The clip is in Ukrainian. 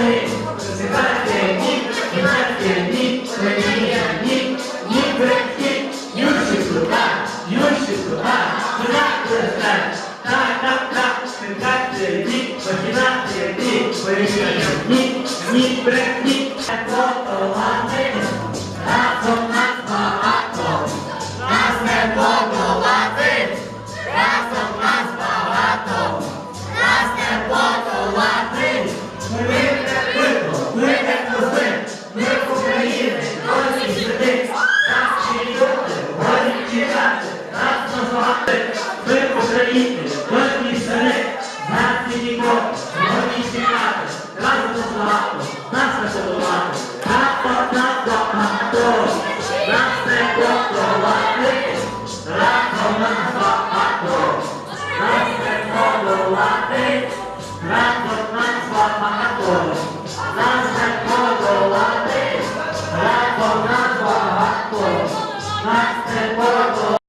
Зігайте, зігайте, ні, зігайте, ні, мені, ні, ні, брехні, юші слуга, юші слуга, слуга, слуга, так, так, так, зігайте, ні, покидайте, ні, мені, ні, ні, брехні, так, так, так, нас назвати, ми України, досі сидить, нас ці ніколи, голі чекати, нас назвати, нас не подолати, НАТО, НАТО, НАТО, нас не подолати, разом нас багато, нас не подолати, разом нас багато, нас не подолати, разом нас багато, нас не подолати.